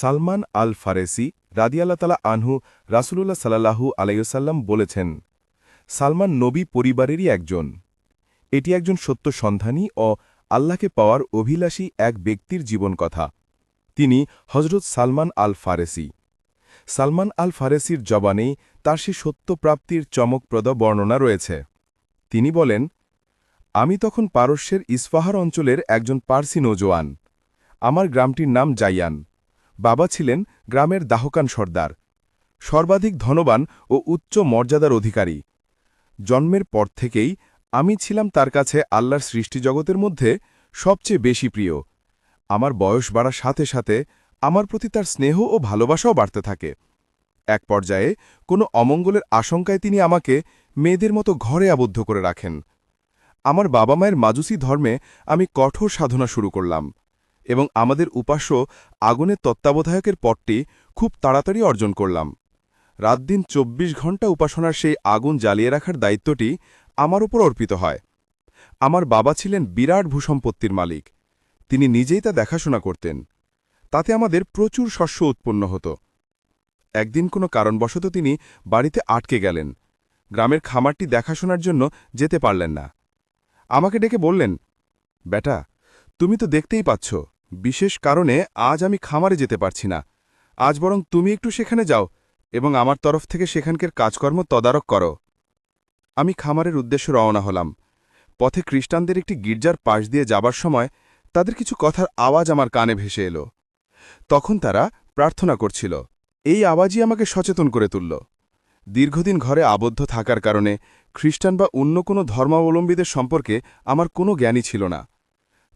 সালমান আল ফারেসি রাদিয়াল্লাহ তালা আনহু রাসুলুল্লাহ সাল্লাহু আলাইসাল্লাম বলেছেন, সালমান নবী পরিবারেরই একজন। এটি একজন সত্য সন্ধানী ও আল্লাহকে পাওয়ার অভিলাষী এক ব্যক্তির জীবন কথা তিনি হজরত সালমান আল ফারেসি। সালমান আল ফারেসির জবানেই তার সে সত্যপ্রাপ্তির চমকপ্রদ বর্ণনা রয়েছে। তিনি বলেন, আমি তখন পারস্যের ইস্পাহার অঞ্চলের একজন পার্সি নৌজোয়ান। আমার গ্রামটির নাম জাইয়ান। বাবা ছিলেন গ্রামের দাহকান সর্দার, সর্বাধিক ধনবান ও উচ্চ মর্যাদার অধিকারী। জন্মের পর থেকেই আমি ছিলাম তার কাছে আল্লাহর সৃষ্টিজগতের মধ্যে সবচেয়ে বেশি প্রিয়। আমার বয়স বাড়ার সাথে সাথে আমার প্রতি তার স্নেহ ও ভালোবাসাও বাড়তে থাকে। এক পর্যায়ে কোনো অমঙ্গলের আশঙ্কায় তিনি আমাকে মেয়েদের মতো ঘরে আবদ্ধ করে রাখেন। আমার বাবা মায়ের মাজুসি ধর্মে আমি কঠোর সাধনা শুরু করলাম। এবং আমাদের উপাস্য আগুনের তত্ত্বাবধায়কের পটটি খুব তাড়াতাড়ি অর্জন করলাম। রাত দিন চব্বিশ ঘণ্টা উপাসনার সেই আগুন জ্বালিয়ে রাখার দায়িত্বটি আমার উপর অর্পিত হয়। আমার বাবা ছিলেন বিরাট ভূসম্পত্তির মালিক। তিনি নিজেই তা দেখাশোনা করতেন। তাতে আমাদের প্রচুর শস্য উৎপন্ন হতো। একদিন কোনো কারণবশত তিনি বাড়িতে আটকে গেলেন। গ্রামের খামারটি দেখাশোনার জন্য যেতে পারলেন না। আমাকে ডেকে বললেন, বেটা, তুমি তো দেখতেই পাচ্ছ বিশেষ কারণে আজ আমি খামারে যেতে পারছি না। আজ বরং তুমি একটু সেখানে যাও এবং আমার তরফ থেকে সেখানকার কাজকর্ম তদারক করো। আমি খামারের উদ্দেশ্যে রওনা হলাম। পথে খ্রিস্টানদের একটি গির্জার পাশ দিয়ে যাবার সময় তাদের কিছু কথার আওয়াজ আমার কানে ভেসে এলো। তখন তারা প্রার্থনা করছিল। এই আওয়াজই আমাকে সচেতন করে তুলল। দীর্ঘদিন ঘরে আবদ্ধ থাকার কারণে খ্রিস্টান বা অন্য কোনো ধর্মাবলম্বীদের সম্পর্কে আমার কোনো জ্ঞানই ছিল না।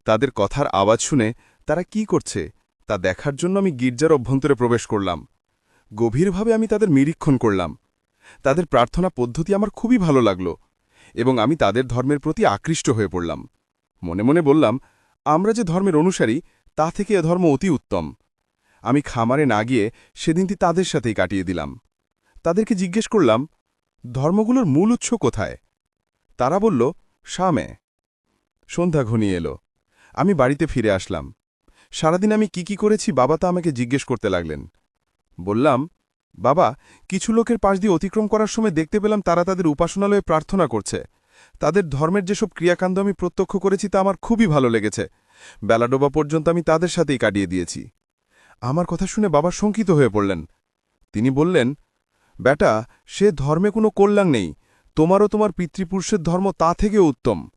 তাদের কথার আওয়াজ শুনে তারা কি করছে, তা দেখার জন্য আমি গির্জার অভ্যন্তরে প্রবেশ করলাম। গভীরভাবে আমি তাদের নিরীক্ষণ করলাম। তাদের প্রার্থনা পদ্ধতি আমার খুবই ভালো লাগল এবং আমি তাদের ধর্মের প্রতি আকৃষ্ট হয়ে পড়লাম। মনে মনে বললাম, আমরা যে ধর্মের অনুসারী, তা থেকে এ ধর্ম অতি উত্তম। আমি খামারে না গিয়ে সেদিনটি তাদের সাথেই কাটিয়ে দিলাম। তাদেরকে জিজ্ঞেস করলাম, ধর্মগুলোর মূল উৎস কোথায়? তারা বলল, শামে। সন্ধ্যা ঘনিয়ে এলো। আমি বাড়িতে ফিরে আসলাম। সারাদিন আমি কি কি করেছি বাবা তা আমাকে জিজ্ঞেস করতে লাগলেন। বললাম, বাবা, কিছু লোকের পাশ দিয়ে অতিক্রম করার সময় দেখতে পেলাম তারা তাদের উপাসনালয়ে প্রার্থনা করছে। তাদের ধর্মের যেসব ক্রিয়াকাণ্ড আমি প্রত্যক্ষ করেছি তা আমার খুবই ভালো লেগেছে। বেলাডোবা পর্যন্ত আমি তাদের সাথেই কাটিয়ে দিয়েছি। আমার কথা শুনে বাবা শঙ্কিত হয়ে পড়লেন। তিনি বললেন, বেটা, সে ধর্মে কোনো কল্যাণ নেই। তোমারও তোমার পিতৃপুরুষের ধর্ম তা থেকে উত্তম।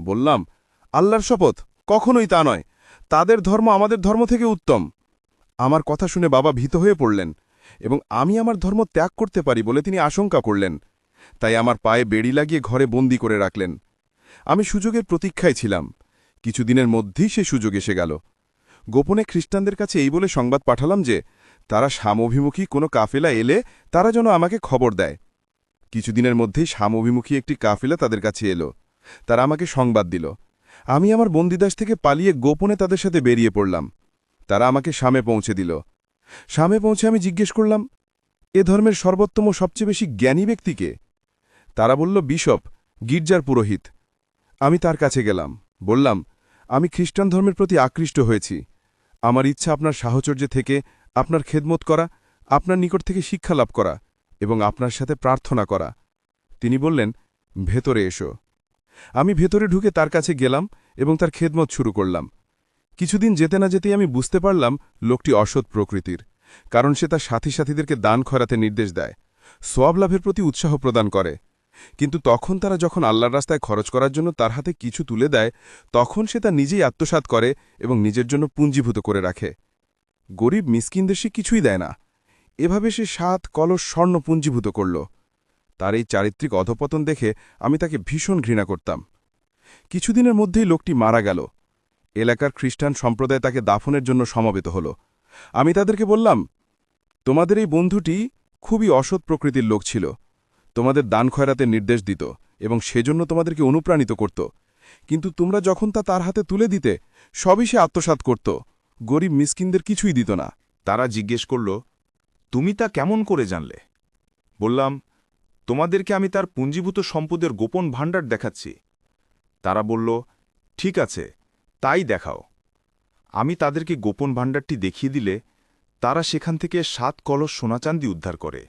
বললাম, আল্লাহর শপথ? কখনোই তা নয়। তাদের ধর্ম আমাদের ধর্ম থেকে উত্তম। আমার কথা শুনে বাবা ভীত হয়ে পড়লেন এবং আমি আমার ধর্ম ত্যাগ করতে পারি বলে তিনি আশঙ্কা করলেন। তাই আমার পায়ে বেড়ি লাগিয়ে ঘরে বন্দি করে রাখলেন। আমি সুযোগের প্রতীক্ষায় ছিলাম। কিছুদিনের মধ্যেই সে সুযোগ এসে গেল। গোপনে খ্রিস্টানদের কাছে এই বলে সংবাদ পাঠালাম যে, তারা সামভিমুখী কোনো কাফেলা এলে তারা যেন আমাকে খবর দেয়। কিছুদিনের মধ্যেই সামভিমুখী একটি কাফেলা তাদের কাছে এলো। তারা আমাকে সংবাদ দিল। আমি আমার বন্দিদাস থেকে পালিয়ে গোপনে তাদের সাথে বেরিয়ে পড়লাম। তারা আমাকে সামে পৌঁছে দিল। সামে পৌঁছে আমি জিজ্ঞেস করলাম, এ ধর্মের সর্বোত্তম সবচেয়ে বেশি জ্ঞানী ব্যক্তিকে তারা বলল, বিশপ, গির্জার পুরোহিত। আমি তার কাছে গেলাম। বললাম, আমি খ্রিস্টান ধর্মের প্রতি আকৃষ্ট হয়েছি। আমার ইচ্ছা আপনার সাহচর্যে থেকে আপনার খেদমত করা, আপনার নিকট থেকে শিক্ষা লাভ করা এবং আপনার সাথে প্রার্থনা করা। তিনি বললেন, ভেতরে এসো। আমি ভেতরে ঢুকে তার কাছে গেলাম এবং তার খেদমত শুরু করলাম। কিছুদিন যেতে না যেতেই আমি বুঝতে পারলাম লোকটি অসৎ প্রকৃতির, কারণ সে তার সাথী সাথীদেরকে দান খরাতে নির্দেশ দেয়, সোয়াব লাভের প্রতি উৎসাহ প্রদান করে। কিন্তু তখন তারা যখন আল্লাহর রাস্তায় খরচ করার জন্য তার হাতে কিছু তুলে দেয়, তখন সে তা নিজেই আত্মসাত করে এবং নিজের জন্য পুঞ্জীভূত করে রাখে। গরিব মিসকিনদের সে কিছুই দেয় না। এভাবে সে সাত কলস স্বর্ণ পুঞ্জীভূত করল। তার এই চারিত্রিক অধপতন দেখে আমি তাকে ভীষণ ঘৃণা করতাম। কিছুদিনের মধ্যেই লোকটি মারা গেল। এলাকার খ্রিস্টান সম্প্রদায় তাকে দাফনের জন্য সমবেত হল। আমি তাদেরকে বললাম, তোমাদের এই বন্ধুটি খুবই অসৎ প্রকৃতির লোক ছিল। তোমাদের দান খয়রাতে নির্দেশ দিত এবং সেজন্য তোমাদেরকে অনুপ্রাণিত করত। কিন্তু তোমরা যখন তা তার হাতে তুলে দিতে, সবই সে আত্মসাত করত। গরিব মিসকিনদের কিছুই দিত না। তারা জিজ্ঞেস করল, তুমি তা কেমন করে জানলে? বললাম তোমাদেরকে আমি তার পুঞ্জীভূত সম্পদের গোপন ভাণ্ডার দেখাচ্ছি। তারা বলল, ঠিক আছে, তাই দেখাও। আমি তাদেরকে গোপন ভাণ্ডারটি দেখিয়ে দিলে তারা সেখান থেকে সাত কলস সোনাচান্দি উদ্ধার করে।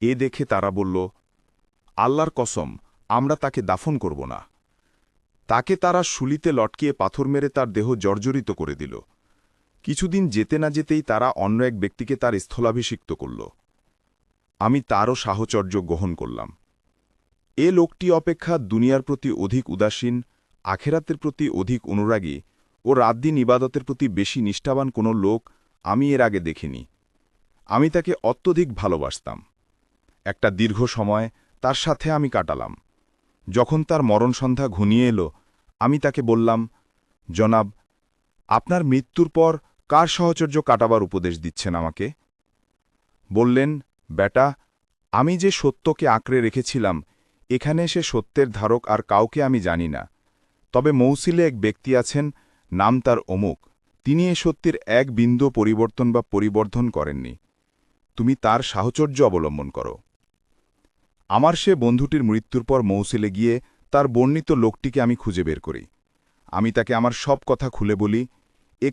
এ দেখে তারা বলল, আল্লাহর কসম, আমরা তাকে দাফন করব না। তাকে তারা শুলিতে লটকিয়ে পাথর মেরে তার দেহ জর্জরিত করে দিল। কিছুদিন যেতে না যেতেই তারা অন্য এক ব্যক্তিকে তার স্থলাভিষিক্ত করল। আমি তারও সাহচর্য গ্রহণ করলাম। এ লোকটি অপেক্ষা দুনিয়ার প্রতি অধিক উদাসীন, আখেরাতের প্রতি অধিক অনুরাগী ও রাতদিন ইবাদতের প্রতি বেশি নিষ্ঠাবান কোনো লোক আমি এর আগে দেখিনি। আমি তাকে অত্যধিক ভালোবাসতাম। একটা দীর্ঘ সময় তার সাথে আমি কাটালাম। যখন তার মরণ সন্ধ্যা ঘনিয়ে এলো, আমি তাকে বললাম, জনাব, আপনার মৃত্যুর পর কার সহচর্য কাটাবার উপদেশ দিচ্ছেন আমাকে? বললেন বেটা, আমি যে সত্যকে আঁকড়ে রেখেছিলাম, এখানে সে সত্যের ধারক আর কাউকে আমি জানি না। তবে মৌসিলে এক ব্যক্তি আছেন, নাম তার অমুক। তিনি এ সত্যের এক বিন্দু পরিবর্তন বা পরিবর্ধন করেননি। তুমি তার সাহচর্য অবলম্বন করো। আমার সে বন্ধুটির মৃত্যুর পর মৌসিলে গিয়ে তার বর্ণিত লোকটিকে আমি খুঁজে বের করি। আমি তাকে আমার সব কথা খুলে বলি।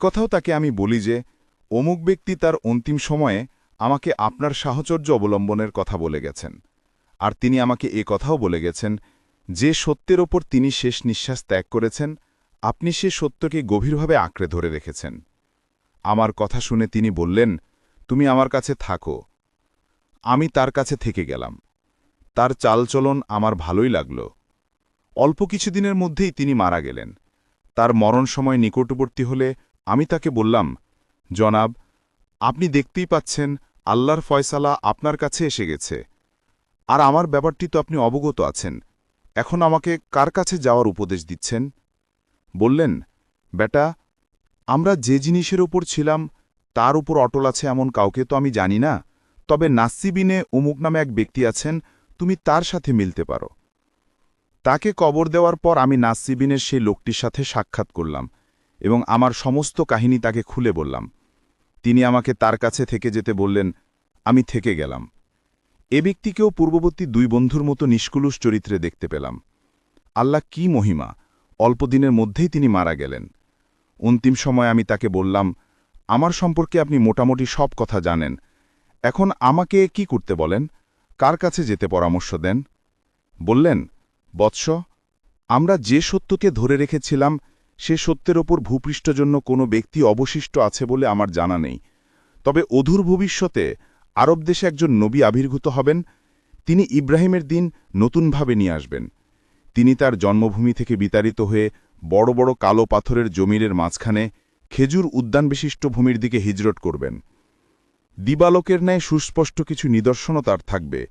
কথাও তাকে আমি বলি যে, অমুক ব্যক্তি তার অন্তিম সময়ে আমাকে আপনার সাহচর্য অবলম্বনের কথা বলে গেছেন। আর তিনি আমাকে এ কথাও বলে গেছেন, যে সত্যের ওপর তিনি শেষ নিঃশ্বাস ত্যাগ করেছেন, আপনি সে সত্যকে গভীরভাবে আঁকড়ে ধরে রেখেছেন। আমার কথা শুনে তিনি বললেন, তুমি আমার কাছে থাকো। আমি তার কাছে থেকে গেলাম। তার চালচলন আমার ভালোই লাগল। অল্প কিছুদিনের মধ্যেই তিনি মারা গেলেন। তার মরণ সময় নিকটবর্তী হলে আমি তাকে বললাম, জনাব আপনি দেখতেই পাচ্ছেন আল্লাহর ফয়সালা আপনার কাছে এসে গেছে। আর আমার ব্যাপারটি তো আপনি অবগত আছেন। এখন আমাকে কার কাছে যাওয়ার উপদেশ দিচ্ছেন? বললেন, বেটা, আমরা যে জিনিসের ওপর ছিলাম, তার উপর অটল আছে এমন কাউকে তো আমি জানি না। তবে নাসিবিনে উমুক নামে এক ব্যক্তি আছেন, তুমি তার সাথে মিলতে পারো। তাকে কবর দেওয়ার পর আমি নাসিবিনের সেই লোকটির সাথে সাক্ষাৎ করলাম এবং আমার সমস্ত কাহিনী তাকে খুলে বললাম। তিনি আমাকে তার কাছে থেকে যেতে বললেন, আমি থেকে গেলাম। এ ব্যক্তিকেও পূর্ববর্তী দুই বন্ধুর মতো নিষ্কুলুষ চরিত্রে দেখতে পেলাম। আল্লাহ কি মহিমা! অল্পদিনের মধ্যেই তিনি মারা গেলেন। অন্তিম সময় আমি তাকে বললাম, আমার সম্পর্কে আপনি মোটামুটি সব কথা জানেন। এখন আমাকে কি করতে বলেন? কার কাছে যেতে পরামর্শ দেন? বললেন, বৎস, আমরা যে সত্যকে ধরে রেখেছিলাম সে সত্যের ওপর ভূপৃষ্ঠ জন্য কোনো ব্যক্তি অবশিষ্ট আছে বলে আমার জানা নেই। তবে অধুর ভবিষ্যতে আরব দেশে একজন নবী আবির্ভূত হবেন, তিনি ইব্রাহিমের দিন নতুনভাবে নিয়ে আসবেন। তিনি তার জন্মভূমি থেকে বিতাড়িত হয়ে বড় বড় কালো পাথরের জমিরের মাঝখানে খেজুর উদ্যান বিশিষ্ট ভূমির দিকে হিজরট করবেন। দিবালকের ন্যায় সুস্পষ্ট কিছু নিদর্শনও তার থাকবে।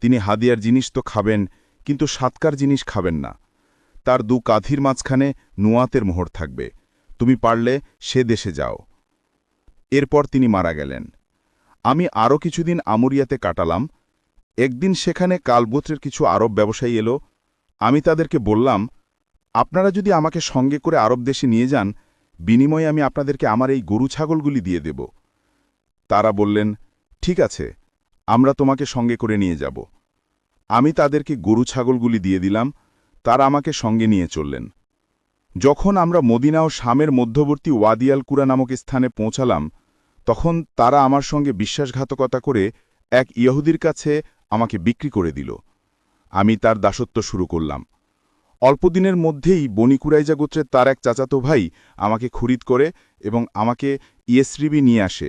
তিনি হাদিয়ার জিনিস তো খাবেন, কিন্তু সাতকার জিনিস খাবেন না। তার দু কাঁধির মাঝখানে নুয়াতের মোহর থাকবে। তুমি পারলে সে দেশে যাও। এরপর তিনি মারা গেলেন। আমি আরও কিছুদিন আমুরিয়াতে কাটালাম। একদিন সেখানে কালগোত্রের কিছু আরব ব্যবসায়ী এলো। আমি তাদেরকে বললাম, আপনারা যদি আমাকে সঙ্গে করে আরব দেশে নিয়ে যান, বিনিময়ে আমি আপনাদেরকে আমার এই গরু ছাগলগুলি দিয়ে দেব। তারা বললেন, ঠিক আছে, আমরা তোমাকে সঙ্গে করে নিয়ে যাব। আমি তাদেরকে গরু ছাগলগুলি দিয়ে দিলাম তারা আমাকে সঙ্গে নিয়ে চললেন। যখন আমরা মদিনা ও শামের মধ্যবর্তী ওয়াদিয়াল কুরা নামক স্থানে পৌঁছালাম, তখন তারা আমার সঙ্গে বিশ্বাসঘাতকতা করে এক ইহুদির কাছে আমাকে বিক্রি করে দিল। আমি তার দাসত্ব শুরু করলাম। অল্পদিনের মধ্যেই বনিকুরাইজা গোত্রের তার এক চাচাতো ভাই আমাকে খরিদ করে এবং আমাকে ইয়েসরিবি নিয়ে আসে।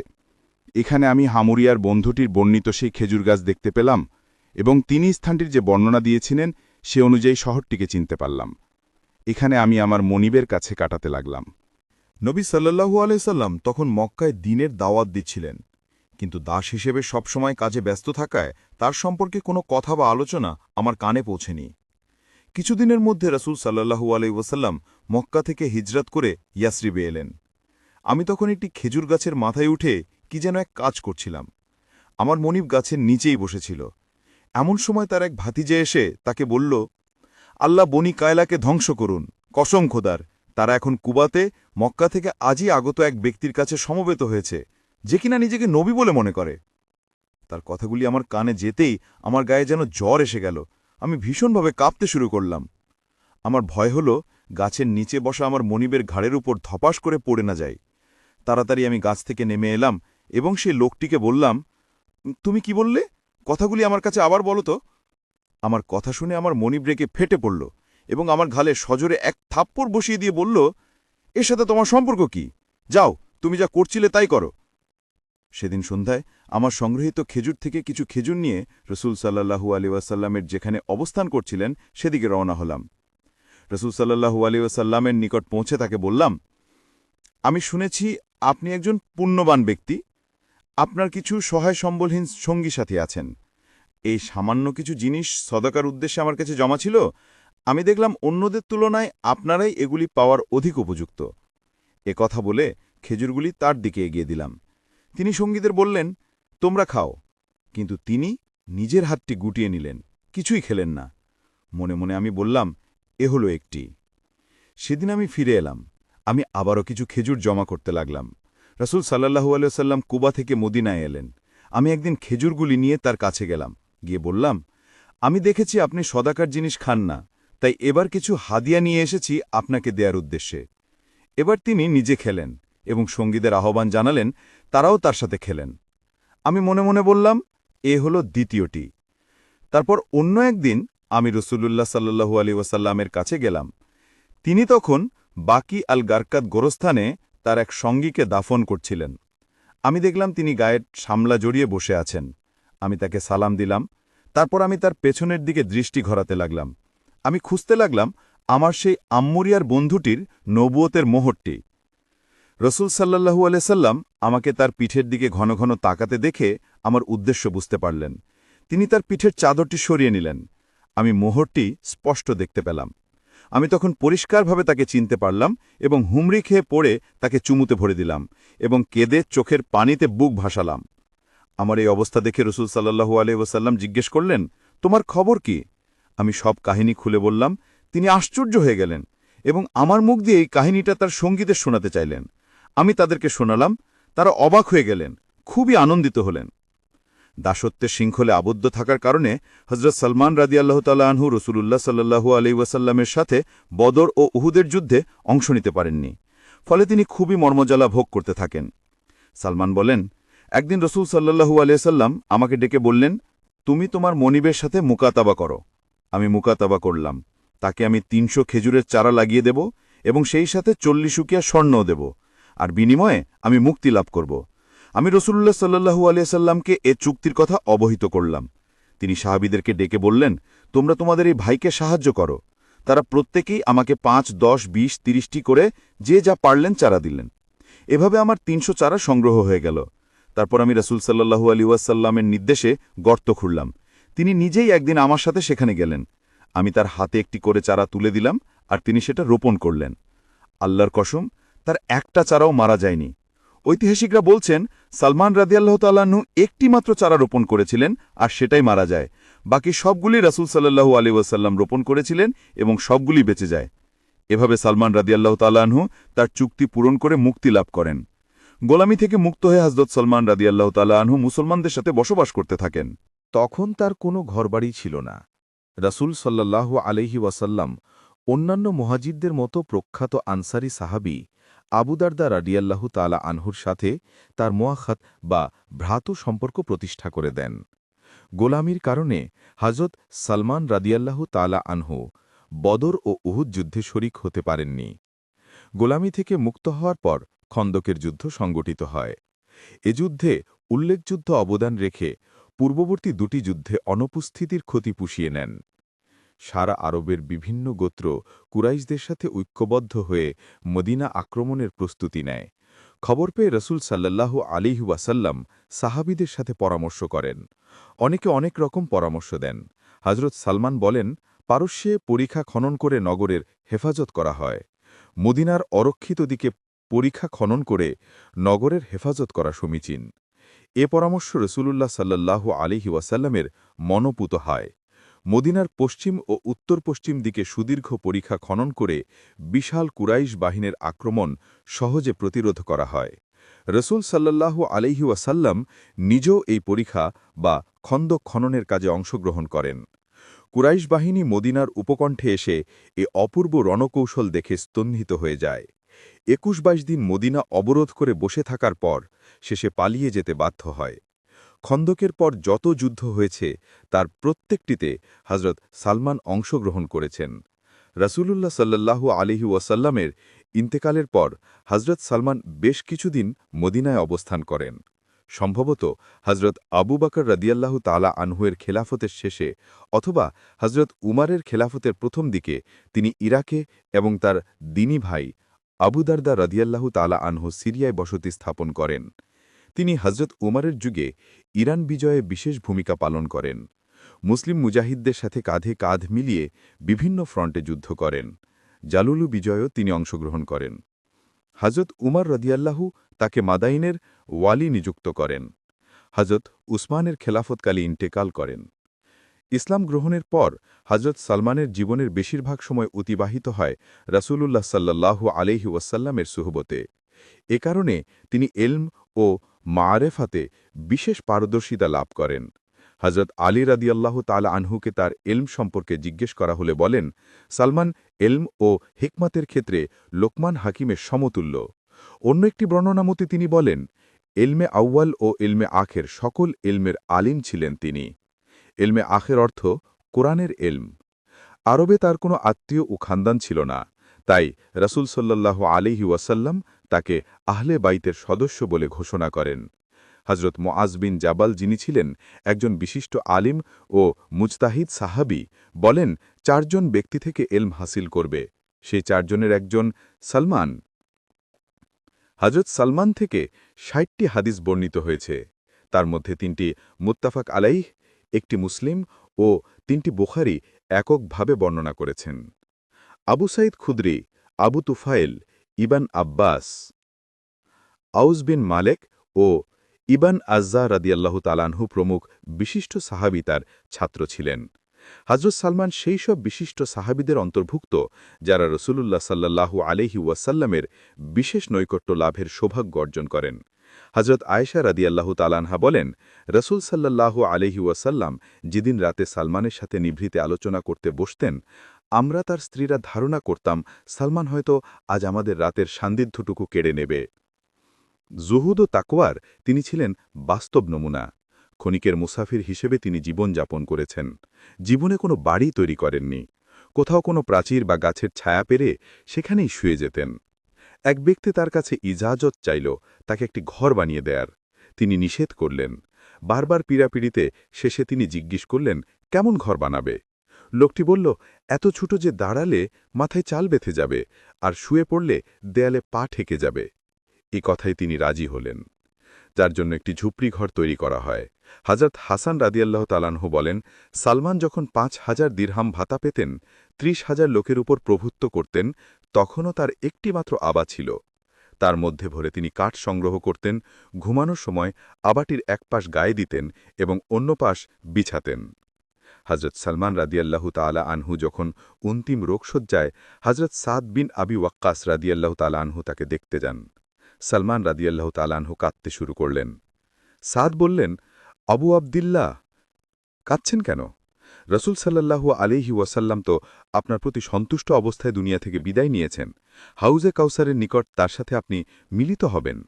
এখানে আমি হামুরিয়ার বন্ধুটির বর্ণিত সেই খেজুর গাছ দেখতে পেলাম এবং তিনি স্থানটির যে বর্ণনা দিয়েছিলেন সে অনুযায়ী শহরটিকে চিনতে পারলাম। এখানে আমি আমার মনিবের কাছে কাটাতে লাগলাম। নবী সাল্লাহু আলাইসাল্লাম তখন মক্কায় দিনের দাওয়াত দিচ্ছিলেন। কিন্তু দাস হিসেবে সবসময় কাজে ব্যস্ত থাকায় তার সম্পর্কে কোনো কথা বা আলোচনা আমার কানে পৌঁছেনি। কিছুদিনের মধ্যে রসুল সাল্লাহু আলাইসাল্লাম মক্কা থেকে হিজরত করে ইয়াসরিবে এলেন। আমি তখন একটি খেজুর গাছের মাথায় উঠে কি যেন এক কাজ করছিলাম। আমার মনিব গাছের নিচেই বসেছিল। এমন সময় তার এক ভাতিজে এসে তাকে বলল, আল্লাহ বনি কায়লাকে ধ্বংস করুন। কসম খোদার, তারা এখন কুবাতে, মক্কা থেকে আজই আগত এক ব্যক্তির কাছে সমবেত হয়েছে, যে কিনা নিজেকে নবী বলে মনে করে। তার কথাগুলি আমার কানে যেতেই আমার গায়ে যেন জ্বর এসে গেল। আমি ভীষণভাবে কাঁপতে শুরু করলাম। আমার ভয় হল, গাছের নিচে বসা আমার মনিবের ঘাড়ের উপর ধপাস করে পড়ে না যায় তাড়াতাড়ি আমি গাছ থেকে নেমে এলাম এবং সেই লোকটিকে বললাম, তুমি কি বললে? কথাগুলি আমার কাছে আবার বলো তো। আমার কথা শুনে আমার মনিব্রেকে ফেটে পড়ল এবং আমার ঘালে সজোরে এক থাপ্পড় বসিয়ে দিয়ে বলল, এর সাথে তোমার সম্পর্ক কি? যাও, তুমি যা করছিলে তাই করো। সেদিন সন্ধ্যায় আমার সংগৃহীত খেজুর থেকে কিছু খেজুর নিয়ে রসুল সাল্লাহু আলী ওয়াসাল্লামের যেখানে অবস্থান করছিলেন, সেদিকে রওনা হলাম। রসুল সাল্লাহু আলী ওয়াসাল্লামের নিকট পৌঁছে তাকে বললাম, আমি শুনেছি আপনি একজন পুণ্যবান ব্যক্তি। আপনার কিছু সহায় সম্বলহীন সঙ্গী সাথী আছেন। এই সামান্য কিছু জিনিস সদাকার উদ্দেশ্যে আমার কাছে জমা ছিল। আমি দেখলাম অন্যদের তুলনায় আপনারাই এগুলি পাওয়ার অধিক উপযুক্ত। এ কথা বলে খেজুরগুলি তার দিকে এগিয়ে দিলাম। তিনি সঙ্গীদের বললেন, তোমরা খাও। কিন্তু তিনি নিজের হাতটি গুটিয়ে নিলেন, কিছুই খেলেন না। মনে মনে আমি বললাম, এ হলো একটি। সেদিন আমি ফিরে এলাম। আমি আবারও কিছু খেজুর জমা করতে লাগলাম। রসুল সাল্লাহু আলিয়াল্লাম কুবা থেকে মদিনায় এলেন। আমি একদিন খেজুরগুলি নিয়ে তার কাছে গেলাম। গিয়ে বললাম, আমি দেখেছি আপনি সদাকার জিনিস খান না, তাই এবার কিছু হাদিয়া নিয়ে এসেছি আপনাকে দেয়ার উদ্দেশ্যে। এবার তিনি নিজে খেলেন এবং সঙ্গীদের আহ্বান জানালেন, তারাও তার সাথে খেলেন। আমি মনে মনে বললাম, এ হল দ্বিতীয়টি। তারপর অন্য একদিন আমি রসুল্লাহ সাল্লু আলী ওয়াসাল্লামের কাছে গেলাম। তিনি তখন বাকি আল গারকাত গোরস্থানে তার এক সঙ্গীকে দাফন করছিলেন। আমি দেখলাম তিনি গায়ের সামলা জড়িয়ে বসে আছেন। আমি তাকে সালাম দিলাম। তারপর আমি তার পেছনের দিকে দৃষ্টি ঘরাতে লাগলাম। আমি খুঁজতে লাগলাম আমার সেই আম্মুরিয়ার বন্ধুটির নবুয়তের মোহরটি। রসুল সাল্লাহু আলাইসাল্লাম আমাকে তার পিঠের দিকে ঘন ঘন তাকাতে দেখে আমার উদ্দেশ্য বুঝতে পারলেন। তিনি তার পিঠের চাদরটি সরিয়ে নিলেন। আমি মোহরটি স্পষ্ট দেখতে পেলাম। আমি তখন পরিষ্কারভাবে তাকে চিনতে পারলাম এবং হুমড়ি খেয়ে পড়ে তাকে চুমুতে ভরে দিলাম এবং কেঁদে চোখের পানিতে বুক ভাসালাম। আমার এই অবস্থা দেখে রসুল সাল্লাহু ওসাল্লাম জিজ্ঞেস করলেন, তোমার খবর কি? আমি সব কাহিনী খুলে বললাম, তিনি আশ্চর্য হয়ে গেলেন এবং আমার মুখ দিয়ে এই কাহিনীটা তার সঙ্গীদের শোনাতে চাইলেন। আমি তাদেরকে শোনালাম, তারা অবাক হয়ে গেলেন, খুবই আনন্দিত হলেন। দাসত্বের শৃঙ্খলে আবদ্ধ থাকার কারণে হজরত সলমান রাদি আল্লাহ তাল্লাহু রসুল্লাহ সাল্লাহু আলি ওয়াসাল্লামের সাথে বদর ও উহুদের যুদ্ধে অংশ নিতে পারেননি। ফলে তিনি খুবই মর্মজ্বালা ভোগ করতে থাকেন। সালমান বলেন, একদিন রসুল সাল্লাহু আলিয়াল্লাম আমাকে ডেকে বললেন, তুমি তোমার মনিবের সাথে মুকাতাবা করো। আমি মুকাতাবা করলাম। তাকে আমি তিনশো খেজুরের চারা লাগিয়ে দেব এবং সেই সাথে চল্লিশুকিয়া স্বর্ণও দেব। আর বিনিময়ে আমি মুক্তি লাভ করব। আমি রসুল্লাহ সাল্লাহু আলিয়াল্লামকে এ চুক্তির কথা অবহিত করলাম। তিনি সাহাবিদেরকে ডেকে বললেন, তোমরা তোমাদের এই ভাইকে সাহায্য করো। তারা প্রত্যেকেই আমাকে পাঁচ, দশ, বিশ, তিরিশটি করে যে যা পারলেন চারা দিলেন। এভাবে আমার তিনশো চারা সংগ্রহ হয়ে গেল। তারপর আমি রসুল সাল্লাহু আলী ওয়াসাল্লামের নির্দেশে গর্ত খুঁড়লাম। তিনি নিজেই একদিন আমার সাথে সেখানে গেলেন। আমি তার হাতে একটি করে চারা তুলে দিলাম আর তিনি সেটা রোপণ করলেন। আল্লাহর কসম, তার একটা চারাও মারা যায়নি। ঐতিহাসিকরা বলছেন সালমান রাদিয়াল্লাহ তাল্লাহ্ন একটি মাত্র চারা রোপণ করেছিলেন আর সেটাই মারা যায়। বাকি সবগুলি রাসুল সাল্লাহু আলী ওয়াসাল্লাম রোপণ করেছিলেন এবং সবগুলি বেঁচে যায়। এভাবে সালমান রাদিয়াল্লাহ তাল্লাহ্ন তার চুক্তি পূরণ করে মুক্তি লাভ করেন। গোলামি থেকে মুক্ত হয়ে হজরত সলমান রাদিয়াল্লাহ তাল্লাহ্ন মুসলমানদের সাথে বসবাস করতে থাকেন। তখন তার কোনো ঘরবাড়ি ছিল না। রাসুল সাল্লাহ আলহি ওয়াসাল্লাম অন্যান্য মহাজিদদের মতো প্রখ্যাত আনসারি সাহাবি আবুদারদা রাডিয়াল্লাহু তালা আনহুর সাথে তার মোয়াখাত বা ভ্রাতু সম্পর্ক প্রতিষ্ঠা করে দেন। গোলামির কারণে হজরত সালমান রাদিয়াল্লাহু তালা আনহু বদর ও উহুদ যুদ্ধে শরিক হতে পারেননি। গোলামি থেকে মুক্ত হওয়ার পর খন্দকের যুদ্ধ সংগঠিত হয়। এ যুদ্ধে উল্লেখযুদ্ধ অবদান রেখে পূর্ববর্তী দুটি যুদ্ধে অনুপস্থিতির ক্ষতি পুষিয়ে নেন। সারা আরবের বিভিন্ন গোত্র কুরাইশদের সাথে ঐক্যবদ্ধ হয়ে মদিনা আক্রমণের প্রস্তুতি নেয়। খবর পেয়ে রসুল সাল্লাল্লাহু আলিহি ওয়াসাল্লাম সাহাবিদের সাথে পরামর্শ করেন। অনেকে অনেক রকম পরামর্শ দেন। হজরত সালমান বলেন, পারস্যে পরীক্ষা খনন করে নগরের হেফাজত করা হয়। মদিনার অরক্ষিত দিকে পরীক্ষা খনন করে নগরের হেফাজত করা সমীচীন। এ পরামর্শ রসুলুল্লাহ সাল্লাল্লাহু আলিহি ওয়াসাল্লামের মনোপুত হয়। মদিনার পশ্চিম ও উত্তর পশ্চিম দিকে সুদীর্ঘ পরীক্ষা খনন করে বিশাল কুরাইশ বাহিনীর আক্রমণ সহজে প্রতিরোধ করা হয়। রসুল সাল্লাল্লাহু আলহি ওয়াসাল্লাম নিজেও এই পরীক্ষা বা খন্দক খননের কাজে অংশগ্রহণ করেন। কুরাইশ বাহিনী মদিনার উপকণ্ঠে এসে এ অপূর্ব রণকৌশল দেখে স্তন্ভিত হয়ে যায়। একুশ বাইশ দিন মদিনা অবরোধ করে বসে থাকার পর শেষে পালিয়ে যেতে বাধ্য হয়। খন্দকের পর যত যুদ্ধ হয়েছে, তার প্রত্যেকটিতে হজরত সালমান অংশগ্রহণ করেছেন। রাসূলুল্লাহ সাল্লাল্লাহু আলিহি ওয়াসাল্লামের ইন্তেকালের পর হজরত সালমান বেশ কিছুদিন মদিনায় অবস্থান করেন। সম্ভবত হজরত আবু বকর রদিয়াল্লাহু তালা আনহুয়ের খেলাফতের শেষে অথবা হজরত উমারের খেলাফতের প্রথম দিকে তিনি ইরাকে এবং তার দিনী ভাই আবুদারদা রদিয়াল্লাহু তালা আনহু সিরিয়ায় বসতি স্থাপন করেন। তিনি হজরত উমারের যুগে ইরান বিজয়ে বিশেষ ভূমিকা পালন করেন। মুসলিম মুজাহিদদের সাথে কাঁধে কাঁধ মিলিয়ে বিভিন্ন ফ্রন্টে যুদ্ধ করেন। জালুলু বিজয়ও তিনি অংশগ্রহণ করেন। হজরত উমর রদিয়াল্লাহু তাকে মাদাইনের ওয়ালি নিযুক্ত করেন। হজরত উসমানের খেলাফতকালে ইন্টেকাল করেন। ইসলাম গ্রহণের পর হজরত সালমানের জীবনের বেশিরভাগ সময় অতিবাহিত হয় রাসূলুল্লাহ সাল্লাল্লাহু আলহি ওয়াসাল্লামের সুহবতে। এ কারণে তিনি এলম ও মারেফাতে বিশেষ পারদর্শিতা লাভ করেন। হজরত আলী রাদিয়াল্লাহু তালা আনহুকে তার এলম সম্পর্কে জিজ্ঞেস করা হলে বলেন, সালমান, এলম ও হেকমাতের ক্ষেত্রে লোকমান হাকিমের সমতুল্য। অন্য একটি বর্ণনা মতে তিনি বলেন, এলমে আউয়াল ও এলমে আখের সকল এলমের আলিম ছিলেন তিনি। এলমে আখের অর্থ কোরআনের এলম। আরবে তার কোনো আত্মীয় ও খানদান ছিল না। তাই রসুল সাল্লাহ আলিহি ওয়াসাল্লাম তাকে আহলে বাইতের সদস্য বলে ঘোষণা করেন। হজরত মোয়াজ বিন জাবাল যিনি ছিলেন একজন বিশিষ্ট আলিম ও মুজতাহিদ সাহাবি বলেন, চারজন ব্যক্তি থেকে এলম হাসিল করবে সেই চারজনের একজন সালমান। হজরত সালমান থেকে ষাটটি হাদিস বর্ণিত হয়েছে। তার মধ্যে তিনটি মুত্তাফাক আলাইহ, একটি মুসলিম ও তিনটি বুখারি এককভাবে বর্ণনা করেছেন। আবু সাইদ খুদ্রি, আবু তুফাইল ইবান আব্বাস, আউস বিন মালেক ও ইবান আজ্জা রাদিয়াল্লাহু তালানহু প্রমুখ বিশিষ্ট সাহাবি তার ছাত্র ছিলেন। হজরত সালমান সেই সব বিশিষ্ট সাহাবিদের অন্তর্ভুক্ত যারা রসুলুল্লাহ সাল্লাহু আলহি ওয়াসাল্লামের বিশেষ নৈকট্য লাভের সৌভাগ্য অর্জন করেন। হজরত আয়েশা রাদিয়াল্লাহু তালানহা বলেন, রসুল সাল্লাহু আলহি ওয়াসাল্লাম যেদিন রাতে সালমানের সাথে নিভৃতে আলোচনা করতে বসতেন আমরা তার স্ত্রীরা ধারণা করতাম, সালমান হয়তো আজ আমাদের রাতের সান্দিধ্যটুকু কেড়ে নেবে। জুহুদ ও তাকওয়ার, তিনি ছিলেন বাস্তব নমুনা। ক্ষণিকের মুসাফির হিসেবে তিনি জীবন যাপন করেছেন। জীবনে কোনো বাড়ি তৈরি করেননি। কোথাও কোনো প্রাচীর বা গাছের ছায়া পেরে সেখানেই শুয়ে যেতেন। এক ব্যক্তি তার কাছে ইজাজত চাইল, তাকে একটি ঘর বানিয়ে দেয়ার। তিনি নিষেধ করলেন। বারবার পীড়াপিড়িতে শেষে তিনি জিজ্ঞেস করলেন, কেমন ঘর বানাবে? লোকটি বলল, এত ছোট যে দাঁড়ালে মাথায় চাল বেঁধে যাবে আর শুয়ে পড়লে দেয়ালে পা ঠেকে যাবে। এ কথায় তিনি রাজি হলেন। যার জন্য একটি ঝুপড়ি ঘর তৈরি করা হয়। হাজরত হাসান রাদিয়াল্লাহ তালানহু বলেন, সালমান যখন পাঁচ হাজার দিরহাম ভাতা পেতেন, ত্রিশ হাজার লোকের উপর প্রভুত্ব করতেন, তখনও তার একটিমাত্র আবা ছিল। তার মধ্যে ভরে তিনি কাঠ সংগ্রহ করতেন, ঘুমানোর সময় আবাটির এক পাশ গায়ে দিতেন এবং অন্য পাশ বিছাতেন। হজরত সালমান রাদিয়াল্লাহু তালা আনহু যখন অন্তিম রোগসজ্জায় হজরত সাদ বিন আবি ওয়াক্কাস রাদিয়াল্লাহু তালা আনহু তাকে দেখতে যান। সালমান রাদিয়াল্লাহু তালানহু কাঁদতে শুরু করলেন। সাদ বললেন, আবু আবদিল্লা কাঁদছেন কেন? রসুল সাল্লাহু আলিহি ওয়াসাল্লাম তো আপনার প্রতি সন্তুষ্ট অবস্থায় দুনিয়া থেকে বিদায় নিয়েছেন। হাউজে কাউসারের নিকট তার সাথে আপনি মিলিত হবেন।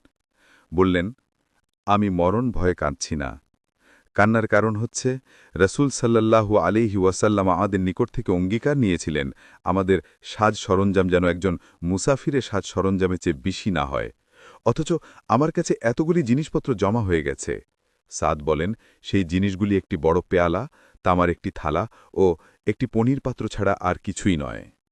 বললেন, আমি মরণ ভয়ে কাঁদছি না। কান্নার কারণ হচ্ছে, রসুল সাল্লাহু আলিহি ওয়াসাল্লাম আমাদের নিকট থেকে অঙ্গীকার নিয়েছিলেন, আমাদের সাজ সরঞ্জাম যেন একজন মুসাফিরের সাজ সরঞ্জামে চেয়ে বেশি না হয়। অথচ আমার কাছে এতগুলি জিনিসপত্র জমা হয়ে গেছে। সাদ বলেন, সেই জিনিসগুলি একটি বড় পেয়ালা, তামার একটি থালা ও একটি পনির পাত্র ছাড়া আর কিছুই নয়।